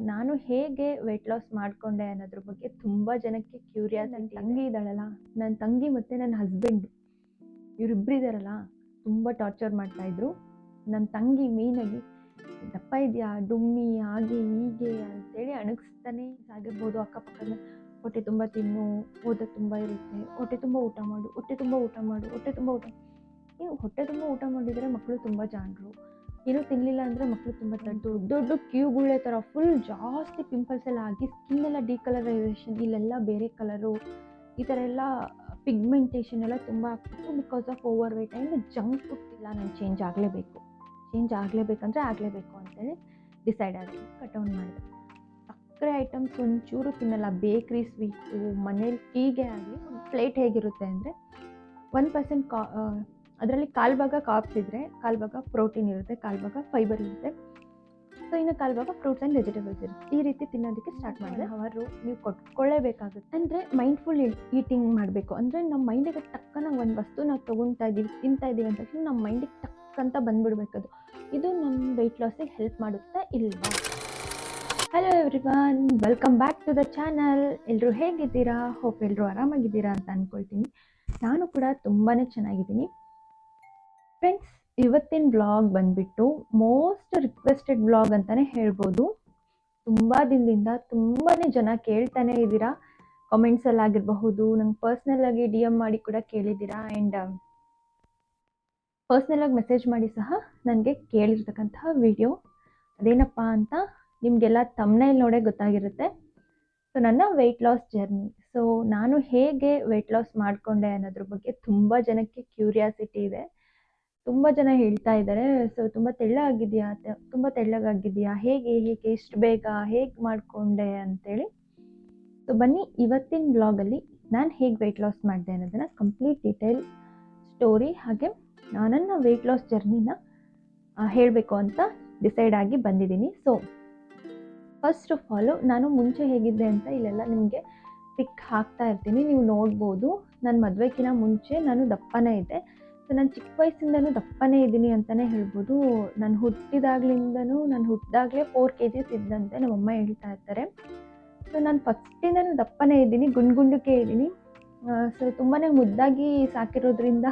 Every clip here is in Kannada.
ನಾನು ಹೇಗೆ ವೆಯ್ಟ್ ಲಾಸ್ ಮಾಡಿಕೊಂಡೆ ಅನ್ನೋದ್ರ ಬಗ್ಗೆ ತುಂಬ ಜನಕ್ಕೆ ಕ್ಯೂರಿಯಾಸ್ ನನ್ನ ತಂಗಿ. ಇದ್ದಾಳಲ್ಲ ನನ್ನ ತಂಗಿ ಮತ್ತು ನನ್ನ ಹಸ್ಬೆಂಡ್ ಇವರಿಬ್ಬರಿದಾರಲ್ಲ ತುಂಬ ಟಾರ್ಚರ್ ಮಾಡ್ತಾಯಿದ್ರು ನನ್ನ ತಂಗಿ ಮೇಯ್ನಾಗಿ ದಪ್ಪ ಇದೆಯಾ? ಡುಮ್ಮಿ ಹಾಗೆ ಹೀಗೆ ಅಂತೇಳಿ ಅಣಗಿಸ್ತಾನೆ ಆಗಿರ್ಬೋದು ಅಕ್ಕಪಕ್ಕದ. ಹೊಟ್ಟೆ ತುಂಬ ತಿನ್ನು ಓದ ತುಂಬ ಇರುತ್ತೆ. ಹೊಟ್ಟೆ ತುಂಬ ಊಟ ಮಾಡು ಹೊಟ್ಟೆ ತುಂಬ ಊಟ ಮಾಡು ಹೊಟ್ಟೆ ತುಂಬ ಊಟ. ನೀವು ಹೊಟ್ಟೆ ತುಂಬ ಊಟ ಮಾಡಿದರೆ ಮಕ್ಕಳು ತುಂಬ ಜಾಣರು. ಏನೂ ತಿನ್ನಲಿಲ್ಲ ಅಂದರೆ ಮಕ್ಕಳು ತುಂಬ ದೊಡ್ಡ ದೊಡ್ಡ ಕ್ಯೂಗಳೇ ಥರ ಫುಲ್ ಜಾಸ್ತಿ ಪಿಂಪಲ್ಸ್ ಎಲ್ಲ ಆಗಿ ಸ್ಕಿನ್ ಎಲ್ಲ ಡಿಕಲರೈಸೇಷನ್ ಇಲ್ಲೆಲ್ಲ ಬೇರೆ ಕಲರು ಈ ಥರ ಎಲ್ಲ ಪಿಗ್ಮೆಂಟೇಷನ್ ಎಲ್ಲ ತುಂಬ ಆಗ್ತಿತ್ತು because of over weight and junk food ಇಲ್ಲ ನಾನು ಚೇಂಜ್ ಆಗಲೇಬೇಕು. ಚೇಂಜ್ ಆಗಲೇಬೇಕಂದ್ರೆ ಆಗಲೇಬೇಕು ಅಂತೇಳಿ ಡಿಸೈಡ್ ಆಗಿ ಕಟ್ ಡೌನ್ ಮಾಡಿದೆ. ಸಕ್ಕರೆ ಐಟಮ್ಸ್ ಒಂಚೂರು ತಿನ್ನಲ್ಲ ಬೇಕ್ರಿ ಸ್ವೀಟು ಮನೇಲಿ ಟೀಗೆ ಆಗಲಿ ಒಂದು ಪ್ಲೇಟ್ ಹೇಗಿರುತ್ತೆ ಅಂದರೆ ಒನ್ ಪರ್ಸೆಂಟ್ ಕಾ ಅದರಲ್ಲಿ ಕಾಲು ಭಾಗ ಕಾಪ್ಸ್ ಇದ್ದರೆ ಕಾಲು ಭಾಗ ಪ್ರೋಟೀನ್ ಇರುತ್ತೆ ಕಾಲು ಭಾಗ ಫೈಬರ್ ಇರುತ್ತೆ. ಸೊ ಇನ್ನು ಕಾಲು ಭಾಗ ಫ್ರೂಟ್ಸ್ ಆ್ಯಂಡ್ ವೆಜಿಟೇಬಲ್ಸ್ ಇರುತ್ತೆ. ಈ ರೀತಿ ತಿನ್ನೋದಕ್ಕೆ ಸ್ಟಾರ್ಟ್ ಮಾಡಿದ್ರೆ ಅವರು ನೀವು ಕೊಟ್ಕೊಳ್ಳೇಬೇಕಾಗುತ್ತೆ. ಅಂದರೆ ಮೈಂಡ್ಫುಲ್ ಈಟಿಂಗ್ ಮಾಡಬೇಕು. ಅಂದರೆ ನಮ್ಮ ಮೈಂಡಿಗೆ ಟಕ್ಕನಾಗ ಒಂದು ವಸ್ತು ನಾವು ತೊಗೊತಾ ಇದ್ದೀವಿ ತಿಂತಾ ಇದ್ದೀವಿ ಅಂತ ತಕ್ಷಣ ನಮ್ಮ ಮೈಂಡಿಗೆ ಟಕ್ ಅಂತ ಬಂದ್ಬಿಡ್ಬೇಕದು ಇದು ನಮ್ಮ ವೆಯ್ಟ್ ಲಾಸಿಗೆ ಹೆಲ್ಪ್ ಮಾಡುತ್ತಾ ಇಲ್ವಾ? Hello everyone welcome back to the channel ಎಲ್ಲರೂ ಹೇಗಿದ್ದೀರಾ? ಹೋಪ್ ಎಲ್ಲರೂ ಆರಾಮಾಗಿದ್ದೀರಾ ಅಂತ ಅಂದ್ಕೊಳ್ತೀನಿ ನಾನು ಕೂಡ ತುಂಬಾ ಚೆನ್ನಾಗಿದ್ದೀನಿ. ಫ್ರೆಂಡ್ಸ್ ಇವತ್ತಿನ ಬ್ಲಾಗ್ ಬಂದ್ಬಿಟ್ಟು ಮೋಸ್ಟ್ ರಿಕ್ವೆಸ್ಟೆಡ್ ಬ್ಲಾಗ್ ಅಂತಲೇ ಹೇಳ್ಬೋದು. ತುಂಬ ದಿನದಿಂದ ತುಂಬಾ ಜನ ಕೇಳ್ತಾನೆ ಇದ್ದೀರಾ. ಕಾಮೆಂಟ್ಸಲ್ಲಿ ಆಗಿರಬಹುದು, ನಂಗೆ ಪರ್ಸ್ನಲ್ ಆಗಿ ಡಿ ಎಂ ಮಾಡಿ ಕೂಡ ಕೇಳಿದ್ದೀರಾ ಆ್ಯಂಡ್ ಪರ್ಸ್ನಲ್ ಆಗಿ ಮೆಸೇಜ್ ಮಾಡಿ ಸಹ ನನಗೆ ಕೇಳಿರ್ತಕ್ಕಂತಹ ವಿಡಿಯೋ ಅದೇನಪ್ಪ ಅಂತ ನಿಮಗೆಲ್ಲ ತಮ್ಮನೇಲಿ ನೋಡೇ ಗೊತ್ತಾಗಿರುತ್ತೆ. ಸೊ ನನ್ನ ವೆಯ್ಟ್ ಲಾಸ್ ಜರ್ನಿ ಸೊ ನಾನು ಹೇಗೆ ವೆಯ್ಟ್ ಲಾಸ್ ಮಾಡಿಕೊಂಡೆ ಅನ್ನೋದ್ರ ಬಗ್ಗೆ ತುಂಬ ಜನಕ್ಕೆ ಕ್ಯೂರಿಯಾಸಿಟಿ ಇದೆ. ತುಂಬ ಜನ ಹೇಳ್ತಾ ಇದ್ದಾರೆ ಸೊ ತುಂಬ ತೆಳ್ಳಗಾಗಿದೆಯಾ ತುಂಬ ತೆಳ್ಳಗಾಗಿದೆಯಾ? ಹೇಗೆ ಹೇಗೆ ಇಷ್ಟು ಬೇಗ, ಹೇಗೆ ಮಾಡಿಕೊಂಡೆ? ಅಂತೇಳಿ. ಸೊ ಬನ್ನಿ, ಇವತ್ತಿನ ಬ್ಲಾಗಲ್ಲಿ ನಾನು ಹೇಗೆ ವೆಯ್ಟ್ ಲಾಸ್ ಮಾಡಿದೆ ಅನ್ನೋದನ್ನು ಕಂಪ್ಲೀಟ್ ಡೀಟೇಲ್ ಸ್ಟೋರಿ ಹಾಗೆ ನನ್ನ ವೆಯ್ಟ್ ಲಾಸ್ ಜರ್ನಿನ ಹೇಳಬೇಕು ಅಂತ ಡಿಸೈಡ್ ಆಗಿ ಬಂದಿದ್ದೀನಿ. ಸೊ ಫಸ್ಟ್ ಆಫ್ ಆಲು ನಾನು ಮುಂಚೆ ಹೇಗಿದ್ದೆ ಅಂತ ಇಲ್ಲೆಲ್ಲ ನಿಮಗೆ ಪಿಕ್ ಹಾಕ್ತಾ ಇರ್ತೀನಿ. ನೀವು ನೋಡ್ಬೋದು ನನ್ನ ಮದುವೆಗಿನ ಮುಂಚೆ ನಾನು ದಪ್ಪನೇ ಇದ್ದೆ. ಸೊ ನಾನು ಚಿಕ್ಕ ವಯಸ್ಸಿಂದನೂ ದಪ್ಪನೇ ಇದ್ದೀನಿ ಅಂತಲೇ ಹೇಳ್ಬೋದು. ನಾನು ಹುಟ್ಟಿದಾಗ್ಲಿಂದನೂ, ನಾನು ಹುಟ್ಟಿದಾಗಲೇ ಫೋರ್ ಕೆ ಜಿಸ್ ಇದ್ದಂತೆ ನಮ್ಮಮ್ಮ ಹೇಳ್ತಾ ಇರ್ತಾರೆ ಸೊ ನಾನು ಫಸ್ಟಿಂದನೂ ದಪ್ಪನೇ ಇದ್ದೀನಿ ಗುಂಡು ಗುಂಡುಕೆ ಇದ್ದೀನಿ ಸೊ ತುಂಬಾ ಮುದ್ದಾಗಿ ಸಾಕಿರೋದ್ರಿಂದ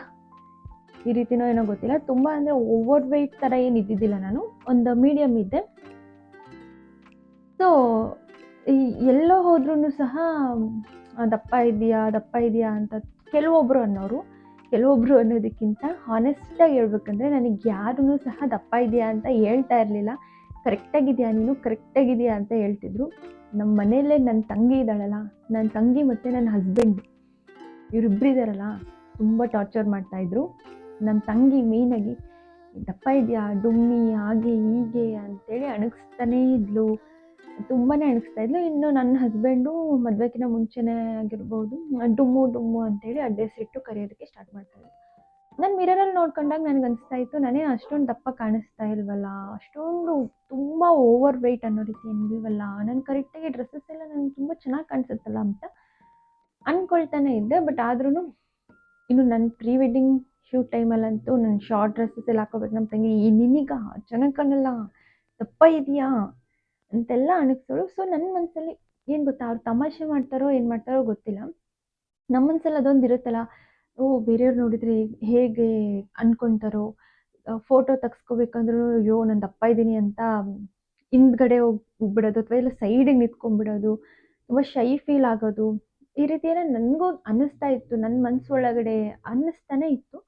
ಈ ರೀತಿನೋ ಏನೋ ಗೊತ್ತಿಲ್ಲ. ತುಂಬ ಅಂದರೆ ಓವರ್ ವೆಯ್ಟ್ ಥರ ಏನು ಇದ್ದಿದ್ದಿಲ್ಲ ನಾನು, ಒಂದು ಮೀಡಿಯಮ್ ಇದ್ದೆ. ಸೊ ಎಲ್ಲೋ ಹೋದ್ರೂ ಸಹ ದಪ್ಪ ಇದೆಯಾ ದಪ್ಪ ಇದೆಯಾ ಅಂತ ಕೆಲವೊಬ್ಬರು ಅನ್ನೋರು ಕೆಲವೊಬ್ಬರು ಅನ್ನೋದಕ್ಕಿಂತ ಹಾನೆಸ್ಟಾಗಿ ಹೇಳ್ಬೇಕಂದ್ರೆ ನನಗೆ ಯಾರೂ ಸಹ ದಪ್ಪ ಇದೆಯಾ ಅಂತ ಹೇಳ್ತಾ ಇರಲಿಲ್ಲ. ಕರೆಕ್ಟಾಗಿದೆಯಾ ನೀನು? ಕರೆಕ್ಟಾಗಿದೆಯಾ ಅಂತ ಹೇಳ್ತಿದ್ರು. ನಮ್ಮ ಮನೆಯಲ್ಲೇ ನನ್ನ ತಂಗಿ ಇದ್ದಾಳಲ್ಲ ನನ್ನ ತಂಗಿ ಮತ್ತು ನನ್ನ ಹಸ್ಬೆಂಡ್ ಇವರಿಬ್ಬರಿದಾರಲ್ಲ ತುಂಬ ಟಾರ್ಚರ್ ಮಾಡ್ತಾಯಿದ್ರು ನನ್ನ ತಂಗಿ ಮೇಯ್ನಾಗಿ ದಪ್ಪ ಇದೆಯಾ? ಡುಮ್ಮಿ, ಹಾಗೆ, ಹೀಗೆ ಅಂತೇಳಿ ಅಣಗಿಸ್ತಾನೇ ಇದ್ಲು. ತುಂಬಾ ಅನಿಸ್ತಾ ಇದ್ಲು. ಇನ್ನು ನನ್ನ ಹಸ್ಬೆಂಡು ಮದುವೆಗಿನ ಮುಂಚೆನೇ ಆಗಿರ್ಬೋದು. ಡುಮ್ಮು ಡುಮ್ಮು ಅಂತೇಳಿ ಇಟ್ಟು ಕರೆಯೋದಕ್ಕೆ ಸ್ಟಾರ್ಟ್ ಮಾಡ್ತಾಯಿದ್ದೆ ನಾನು ಮಿರರಲ್ಲಿ ನೋಡ್ಕೊಂಡಾಗ ನನಗೆ ಅನಿಸ್ತಾ ಇತ್ತು, ನಾನೇ ಅಷ್ಟೊಂದು ದಪ್ಪ ಕಾಣಿಸ್ತಾ ಇಲ್ವಲ್ಲ, ಅಷ್ಟೊಂದು ತುಂಬ ಓವರ್ ವೆಯ್ಟ್ ಅನ್ನೋ ರೀತಿ ಏನಿಲ್ವಲ್ಲ ನಾನು ಕರೆಕ್ಟಾಗಿ ಡ್ರೆಸ್ಸಸ್ ಎಲ್ಲ ನನಗೆ ತುಂಬ ಚೆನ್ನಾಗಿ ಕಾಣಿಸುತ್ತಲ್ಲ ಅಂತ ಅಂದ್ಕೊಳ್ತಾನೆ ಇದ್ದೆ. ಬಟ್ ಆದ್ರೂ ಇನ್ನು ನನ್ನ ಪ್ರೀ ವೆಡ್ಡಿಂಗ್ ಶೂಟ್ ಟೈಮಲ್ಲಂತೂ ನನ್ನ ಶಾರ್ಟ್ ಡ್ರೆಸ್ಸಸ್ ಎಲ್ಲ ಹಾಕೋಬೇಕು ನಮ್ಮ ತಂಗಿ ನಿನಗ ಚೆನ್ನಾಗಿ ಕಾಣಲ್ಲ ದಪ್ಪ ಇದೆಯಾ? ಅಂತೆಲ್ಲ ಅನಿಸ್ತಳು ಸೊ ನನ್ನ ಮನಸ್ಸಲ್ಲಿ ಏನು ಗೊತ್ತಾ? ಅವ್ರು ತಮಾಷೆ ಮಾಡ್ತಾರೋ, ಏನು ಮಾಡ್ತಾರೋ ಗೊತ್ತಿಲ್ಲ. ನಮ್ಮ ಮನಸ್ಸಲ್ಲಿ ಅದೊಂದು ಇರುತ್ತಲ್ಲ, ಓ, ಬೇರೆಯವ್ರು ನೋಡಿದರೆ ಹೇಗೆ ಅನ್ಕೊತಾರೋ ಫೋಟೋ ತೆಗ್ಸ್ಕೋಬೇಕಂದ್ರೂ, ಅಯ್ಯೋ, ನಾನು ದಪ್ಪ ಇದ್ದೀನಿ ಅಂತ ಹಿಂದ್ಗಡೆ ಹೋಗಿ, ಹೋಗ್ಬಿಡೋದು, ಅಥವಾ ಇಲ್ಲ ಸೈಡಿಗೆ ನಿಂತ್ಕೊಂಡ್ಬಿಡೋದು, ತುಂಬ ಶೈ ಫೀಲ್ ಆಗೋದು, ಈ ರೀತಿ ಎಲ್ಲ ನನಗೂ ಅನ್ನಿಸ್ತಾ ಇತ್ತು. ನನ್ನ ಮನಸ್ಸು ಒಳಗಡೆ ಅನ್ನಿಸ್ತಾನೆ ಇತ್ತು.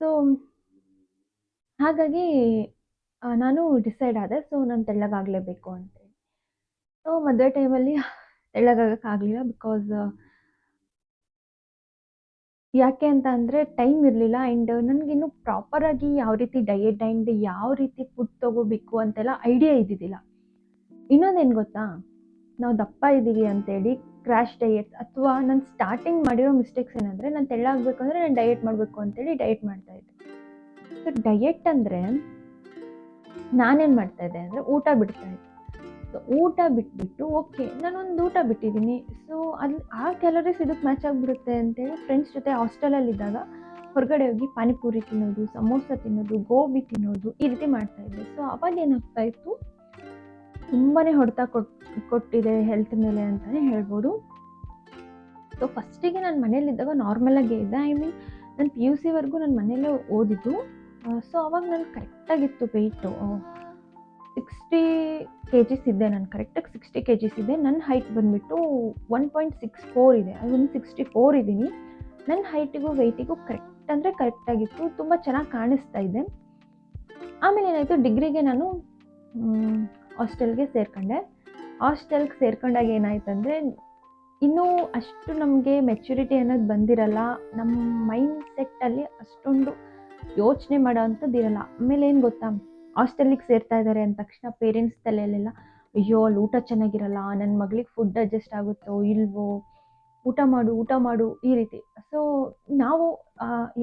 ಸೊ ಹಾಗಾಗಿ ನಾನು ಡಿಸೈಡ್ ಆದೆ ಸೊ ನಾನು ತೆಳ್ಳಗಾಗಲೇಬೇಕು ಅಂತೇಳಿ ಸೊ ಮದುವೆ ಟೈಮಲ್ಲಿ ತೆಳ್ಳಗಾಗಕ್ಕಾಗಲಿಲ್ಲ ಬಿಕಾಸ್ ಯಾಕೆ ಅಂತ ಅಂದರೆ ಟೈಮ್ ಇರಲಿಲ್ಲ ಆ್ಯಂಡ್ ನನಗಿನ್ನು ಪ್ರಾಪರಾಗಿ ಯಾವ ರೀತಿ ಡಯೆಟ್ ಆ್ಯಂಡ್ ಯಾವ ರೀತಿ ಫುಡ್ ತೊಗೋಬೇಕು ಅಂತೆಲ್ಲ ಐಡಿಯಾ ಇದ್ದಿದ್ದಿಲ್ಲ. ಇನ್ನೊಂದೇನು ಗೊತ್ತಾ? ನಾವು ದಪ್ಪ ಇದ್ದೀವಿ ಅಂತೇಳಿ ಕ್ರ್ಯಾಶ್ ಡಯೆಟ್ ಅಥವಾ ನಾನು ಸ್ಟಾರ್ಟಿಂಗ್ ಮಾಡಿರೋ ಮಿಸ್ಟೇಕ್ಸ್ ಏನಂದರೆ ನಾನು ತೆಳ್ಳಾಗಬೇಕು ಅಂದರೆ ನಾನು ಡಯೆಟ್ ಮಾಡಬೇಕು ಅಂತೇಳಿ ಡಯೆಟ್ ಮಾಡ್ತಾಯಿದ್ದೆ ಸೊ ಡಯೆಟ್ ಅಂದರೆ ನಾನೇನು ಮಾಡ್ತಾಯಿದ್ದೆ ಅಂದರೆ ಊಟ ಬಿಡ್ತಾಯಿದ್ದೆ ಸೊ ಊಟ ಬಿಟ್ಬಿಟ್ಟು ಓಕೆ ನಾನೊಂದು ಊಟ ಬಿಟ್ಟಿದ್ದೀನಿ. ಸೊ ಅಲ್ಲಿ ಆ ಕ್ಯಾಲರೀಸ್ ಇದಕ್ಕೆ ಮ್ಯಾಚ್ ಆಗಿಬಿಡುತ್ತೆ ಅಂತೇಳಿ ಫ್ರೆಂಡ್ಸ್ ಜೊತೆ ಹಾಸ್ಟೆಲಲ್ಲಿದ್ದಾಗ ಹೊರಗಡೆ ಹೋಗಿ ಪಾನಿಪುರಿ ತಿನ್ನೋದು, ಸಮೋಸ ತಿನ್ನೋದು, ಗೋಬಿ ತಿನ್ನೋದು ಈ ರೀತಿ ಮಾಡ್ತಾ ಇದ್ದೆ. ಸೊ ಅವಾಗ ಏನಾಗ್ತಾ ಇತ್ತು? ತುಂಬಾ ಹೊಡೆತ ಕೊಟ್, ಕೊಟ್ಟಿದೆ ಹೆಲ್ತ್ ಮೇಲೆ ಅಂತಲೇ ಹೇಳ್ಬೋದು. ಸೊ ಫಸ್ಟಿಗೆ ನಾನು ಮನೇಲಿದ್ದಾಗ ನಾರ್ಮಲಾಗೇ ಇದ್ದೆ. ಐ ಮೀನ್ ನಾನು ಪಿ ಯು ಸಿವರೆಗೂ ನಾನು ಮನೆಯಲ್ಲೇ ಓದಿದ್ದು. ಸೊ ಅವಾಗ ನಾನು ಕರೆಕ್ಟಾಗಿತ್ತು ವೆಯ್ಟು ಸಿಕ್ಸ್ಟಿ ಕೆ ಜಿಸ್ ಇದ್ದೆ ನಾನು ಕರೆಕ್ಟಾಗಿ ಸಿಕ್ಸ್ಟಿ ಕೆ ಜಿಸ್ ಇದೆ. ನನ್ನ ಹೈಟ್ ಬಂದುಬಿಟ್ಟು ಒನ್ ಪಾಯಿಂಟ್ ಸಿಕ್ಸ್ ಫೋರ್ ಇದೆ. ಅದು ಒಂದು ಸಿಕ್ಸ್ಟಿ ಫೋರ್ ಇದ್ದೀನಿ ನನ್ನ ಹೈಟಿಗೂ ವೆಯ್ಟಿಗೂ ಕರೆಕ್ಟ್ ಅಂದರೆ ಕರೆಕ್ಟಾಗಿತ್ತು ತುಂಬ ಚೆನ್ನಾಗಿ ಕಾಣಿಸ್ತಾ ಇದೆ. ಆಮೇಲೆ ಏನಾಯಿತು? ಡಿಗ್ರಿಗೆ ನಾನು ಹಾಸ್ಟೆಲ್ಗೆ ಸೇರ್ಕೊಂಡೆ. ಹಾಸ್ಟೆಲ್ಗೆ ಸೇರ್ಕೊಂಡಾಗ ಏನಾಯ್ತು ಅಂದರೆ ಇನ್ನೂ ಅಷ್ಟು ನಮಗೆ ಮೆಚುರಿಟಿ ಅನ್ನೋದು ಬಂದಿರಲ್ಲ. ನಮ್ಮ ಮೈಂಡ್ ಸೆಟ್ಟಲ್ಲಿ ಅಷ್ಟೊಂದು ಯೋಚನೆ ಮಾಡೋ ಅಂಥದ್ದು ಇರಲ್ಲ. ಆಮೇಲೆ ಏನು ಗೊತ್ತಾ? ಹಾಸ್ಟೆಲಿಗೆ ಸೇರ್ತಾ ಇದ್ದಾರೆ ಅಂದ ತಕ್ಷಣ ಪೇರೆಂಟ್ಸ್ ತಲೆಯಲ್ಲೆಲ್ಲ, ಅಯ್ಯೋ, ಅಲ್ಲಿ ಊಟ ಚೆನ್ನಾಗಿರಲ್ಲ ನನ್ನ ಮಗಳಿಗೆ ಫುಡ್ ಅಡ್ಜಸ್ಟ್ ಆಗುತ್ತೋ ಇಲ್ವೋ? ಊಟ ಮಾಡು ಊಟ ಮಾಡು, ಈ ರೀತಿ. ಸೊ ನಾವು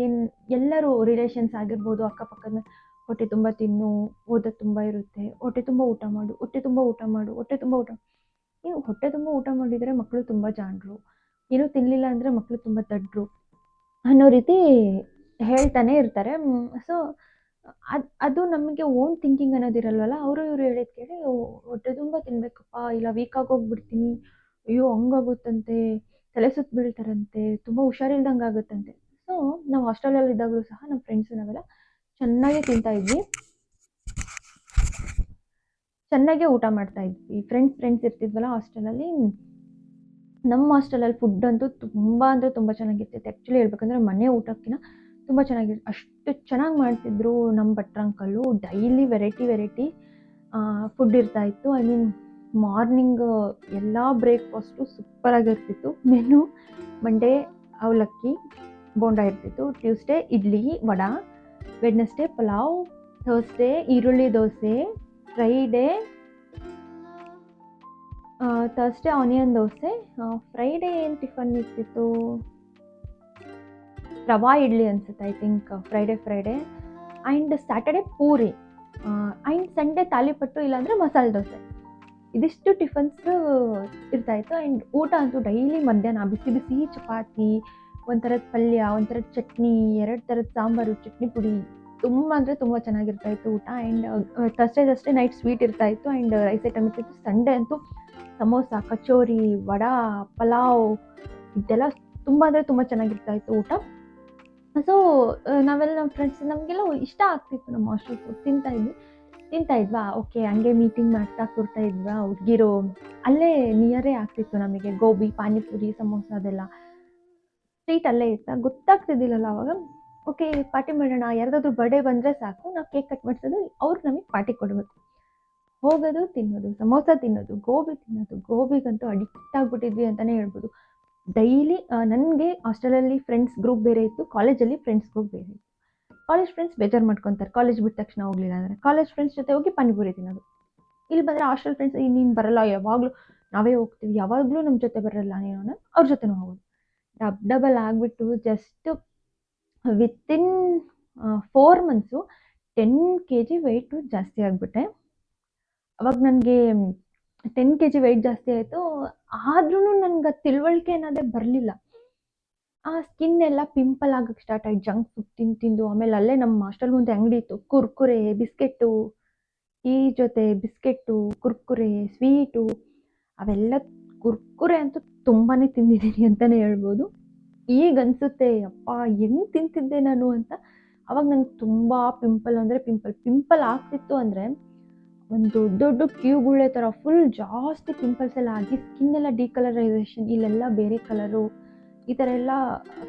ಏನು, ಎಲ್ಲರೂ ರಿಲೇಷನ್ಸ್ ಆಗಿರ್ಬೋದು, ಅಕ್ಕಪಕ್ಕದ, ಹೊಟ್ಟೆ ತುಂಬ ತಿನ್ನು, ಓದೋದು ತುಂಬ ಇರುತ್ತೆ, ಹೊಟ್ಟೆ ತುಂಬ ಊಟ ಮಾಡು, ಹೊಟ್ಟೆ ತುಂಬ ಊಟ ಮಾಡು, ಹೊಟ್ಟೆ ತುಂಬ ಊಟ ಏನು ಹೊಟ್ಟೆ ತುಂಬ ಊಟ ಮಾಡಿದರೆ ಮಕ್ಕಳು ತುಂಬ ಜಾಣರು. ಏನೂ ತಿನ್ನಲಿಲ್ಲ ಅಂದರೆ ಮಕ್ಕಳು ತುಂಬ ದಡ್ಡರು ಅನ್ನೋ ರೀತಿ ಹೇಳ್ತಾನೆ ಇರ್ತಾರೆ. ಸೊ ಅದು ಅದು ನಮಗೆ ಓನ್ ಥಿಂಕಿಂಗ್ ಅನ್ನೋದಿರಲ್ವಲ್ಲ, ಅವರು ಇವರು ಹೇಳಿದ ಕೇಳಿ ಹೊಟ್ಟೆ ತುಂಬ ತಿನ್ನಬೇಕಪ್ಪ ಇಲ್ಲ ವೀಕ್ ಹೋಗ್ಬಿಡ್ತೀನಿ, ಅಯ್ಯೋ, ಹಂಗಾಗುತ್ತಂತೆ, ತಲೆ ಸುತ್ತ ಬೀಳ್ತಾರಂತೆ, ತುಂಬ ಹುಷಾರಿಲ್ದಂಗೆ ಆಗುತ್ತಂತೆ. ಸೊ ನಾವು ಹಾಸ್ಟೆಲಲ್ಲಿ ಇದ್ದಾಗಲೂ ಸಹ ನಮ್ಮ ಫ್ರೆಂಡ್ಸು ನಾವೆಲ್ಲ ಚೆನ್ನಾಗಿ ತಿಂತಾ ಇದ್ವಿ. ಚೆನ್ನಾಗೆ ಊಟ ಮಾಡ್ತಾ ಇದ್ವಿ. ಫ್ರೆಂಡ್ಸ್ ಫ್ರೆಂಡ್ಸ್ ಇರ್ತಿದ್ವಲ್ಲ ಹಾಸ್ಟೆಲಲ್ಲಿ ನಮ್ಮ ಹಾಸ್ಟೆಲಲ್ಲಿ ಫುಡ್ ಅಂತೂ ತುಂಬ ಅಂದರೆ ತುಂಬ ಚೆನ್ನಾಗಿರ್ತೈತೆ ಆ್ಯಕ್ಚುಲಿ ಹೇಳ್ಬೇಕಂದ್ರೆ ಮನೆ ಊಟಕ್ಕಿಂತ ತುಂಬ ಚೆನ್ನಾಗಿರ್ ಅಷ್ಟು ಚೆನ್ನಾಗಿ ಮಾಡ್ತಿದ್ರು ನಮ್ಮ ಭಟ್ರಂಕಲ್ಲು ಡೈಲಿ ವೆರೈಟಿ ವೆರೈಟಿ ಫುಡ್ ಇರ್ತಾ ಇತ್ತು. ಐ ಮೀನ್ ಮಾರ್ನಿಂಗ್ ಎಲ್ಲ ಬ್ರೇಕ್ಫಾಸ್ಟು ಸೂಪರಾಗಿರ್ತಿತ್ತು ಮೆನು ಮಂಡೇ ಅವಲಕ್ಕಿ, ಬೋಂಡ ಇರ್ತಿತ್ತು. Tuesday idli, vada Wednesday pulao Thursday ಈರುಳ್ಳಿ dosa Friday Thursday onion dosa Friday ಏನು ಟಿಫನ್ ಇರ್ತಿತ್ತು? ರವಾ ಇಡ್ಲಿ ಅನ್ಸುತ್ತೆ I think Friday Friday and Saturday puri. And Sunday thalipattu ಇಲ್ಲಾಂದರೆ ಮಸಾಲೆ ದೋಸೆ. ಇದಿಷ್ಟು ಟಿಫನ್ಸ್ ಇರ್ತಾಯಿತ್ತು ಆ್ಯಂಡ್ ಊಟ ಅಂತೂ ಡೈಲಿ ಮಧ್ಯಾಹ್ನ ಬಿಸಿ ಬಿಸಿ ಚಪಾತಿ, ಒಂಥರದ ಪಲ್ಯ, ಒಂಥರದ ಚಟ್ನಿ, ಎರಡು ಥರದ ಸಾಂಬಾರು, ಚಟ್ನಿ ಪುಡಿ. ತುಂಬ ಅಂದರೆ ತುಂಬ ಚೆನ್ನಾಗಿರ್ತಾಯಿತ್ತು ಊಟ. ಆ್ಯಂಡ್ ತರ್ಸ್ಡೇದಷ್ಟೇ ನೈಟ್ ಸ್ವೀಟ್ ಇರ್ತಾ ಇತ್ತು. ಆ್ಯಂಡ್ ರೈಸ್ ಐಟಮ್ ಇರ್ತಿತ್ತು ಸಂಡೇ ಅಂತೂ ಸಮೋಸ, ಕಚೋರಿ, ವಡಾ, ಪಲಾವ್, ಇದೆಲ್ಲ ತುಂಬ ಅಂದರೆ ತುಂಬ ಚೆನ್ನಾಗಿರ್ತಾಯಿತ್ತು ಊಟ. ಸೊ ನಾವೆಲ್ಲ ನಮ್ಮ ಫ್ರೆಂಡ್ಸ್ ನಮಗೆಲ್ಲ ಇಷ್ಟ ಆಗ್ತಿತ್ತು ನಮ್ಮ ಹಾಸ್ಟೆಲ್ ಫುಡ್ ತಿಂತಾ ಇದ್ವಿ. ತಿಂತಾ ಇದ್ವಾ? ಓಕೆ ಹಂಗೆ ಮೀಟಿಂಗ್ ಮಾಡ್ತಾ ಕೂರ್ತಾ ಇದ್ವಾ? ಹುಡ್ಗಿರು, ಅಲ್ಲೇ ನಿಯರೇ ಆಗ್ತಿತ್ತು ನಮಗೆ. ಗೋಬಿ, ಪಾನಿಪುರಿ, ಸಮೋಸ ಅದೆಲ್ಲ. ಸ್ಟ್ರೀಟ್ ಅಲ್ಲೇ ಇತ್ತ? ಗೊತ್ತಾಗ್ತಿದ್ದಿಲ್ಲಲ್ಲ ಅವಾಗ. ಓಕೆ ಪಾರ್ಟಿ ಮಾಡೋಣ. ಯಾರ್ದಾದ್ರು ಬರ್ಡೇ ಬಂದರೆ ಸಾಕು. ನಾವು ಕೇಕ್ ಕಟ್ ಮಾಡಿಸೋದು. ಅವ್ರು ನಮಗೆ ಪಾರ್ಟಿ ಕೊಡಬೇಕು. ಹೋಗೋದು, ತಿನ್ನೋದು, ಸಮೋಸ ತಿನ್ನೋದು, ಗೋಬಿ ತಿನ್ನೋದು. ಗೋಬಿಗಂತೂ ಅಡಿಕ್ಟ್ ಆಗಿಬಿಟ್ಟಿದ್ವಿ ಅಂತಲೇ ಹೇಳ್ಬೋದು. ಡೈಲಿ ನನಗೆ ಹಾಸ್ಟೆಲಲ್ಲಿ ಫ್ರೆಂಡ್ಸ್ ಗ್ರೂಪ್ ಬೇರೆ ಇತ್ತು ಕಾಲೇಜಲ್ಲಿ ಫ್ರೆಂಡ್ಸ್ ಗ್ರೂಪ್ ಬೇರೆ ಇತ್ತು. ಕಾಲೇಜ್ ಫ್ರೆಂಡ್ಸ್ ಬೇಜಾರು ಮಾಡ್ಕೊತಾರೆ. ಕಾಲೇಜ್ ಬಿಟ್ಟ ತಕ್ಷಣ ಹೋಗಲಿಲ್ಲ ಅಂದರೆ. ಕಾಲೇಜ್ ಫ್ರೆಂಡ್ಸ್ ಜೊತೆ ಹೋಗಿ ಪಾನಿಪುರಿ ತಿನ್ನೋದು. ಇಲ್ಲಿ ಬಂದರೆ ಹಾಸ್ಟೆಲ್ ಫ್ರೆಂಡ್ಸ್ ನೀನು ಬರಲ್ಲ, ಯಾವಾಗಲೂ ನಾವೇ ಹೋಗ್ತೀವಿ. ಯಾವಾಗಲೂ ನಮ್ಮ ಜೊತೆ ಬರಲ್ಲ ನೀನು ಅವ್ರ ಜೊತೆನೂ ಹೋಗೋದು. ಡಬ್, ಡಬಲ್ ಆಗಿಬಿಟ್ಟು just within four months ten K G weight ಜಾಸ್ತಿ ಆಗಿಬಿಟ್ಟೆ. ಅವಾಗ ನನಗೆ ಟೆನ್ ಕೆ ಜಿ ವೆಯ್ಟ್ ಜಾಸ್ತಿ ಆಯಿತು. ಆದ್ರೂ ನನ್ಗೆ ತಿಳುವಳಿಕೆ ಅನ್ನೋದೇ ಬರಲಿಲ್ಲ. ಆ ಸ್ಕಿನ್ ಎಲ್ಲ ಪಿಂಪಲ್ ಆಗಕ್ಕೆ ಸ್ಟಾರ್ಟ್ ಆಯ್ತು. ಜಂಕ್ ಫುಡ್ ತಿಂದು ತಿಂದು, ಆಮೇಲೆ ಅಲ್ಲೇ ನಮ್ಮ ಹಾಸ್ಟೆಲ್ ಮುಂದೆ ಅಂಗಡಿ ಇತ್ತು. ಕುರ್ಕುರೆ ಬಿಸ್ಕೆಟ್ಟು ಈ ಜೊತೆ ಬಿಸ್ಕೆಟ್ಟು ಕುರ್ಕುರೆ ಸ್ವೀಟು ಅವೆಲ್ಲ ಕುರ್ಕುರೆ ಅಂತೂ ತುಂಬಾ ತಿಂದಿದ್ದೀನಿ ಅಂತಲೇ ಹೇಳ್ಬೋದು. ಈಗ ಅನಿಸುತ್ತೆ, ಅಪ್ಪ, ಹೆಂಗೆ ತಿಂತಿದ್ದೆ ನಾನು? ಅಂತ. ಅವಾಗ ನಂಗೆ ತುಂಬ ಪಿಂಪಲ್ ಅಂದರೆ ಪಿಂಪಲ್ ಪಿಂಪಲ್ ಆಗ್ತಿತ್ತು ಅಂದರೆ ಒಂದು ದೊಡ್ಡ ದೊಡ್ಡ ಕ್ಯೂಗುಳೆ ಥರ ಫುಲ್ ಜಾಸ್ತಿ ಪಿಂಪಲ್ಸ್ ಎಲ್ಲ ಆಗಿ ಸ್ಕಿನ್ ಎಲ್ಲ ಡಿಕಲರೈಸೇಷನ್ ಇಲ್ಲೆಲ್ಲ ಬೇರೆ ಕಲರು ಈ ಥರ ಎಲ್ಲ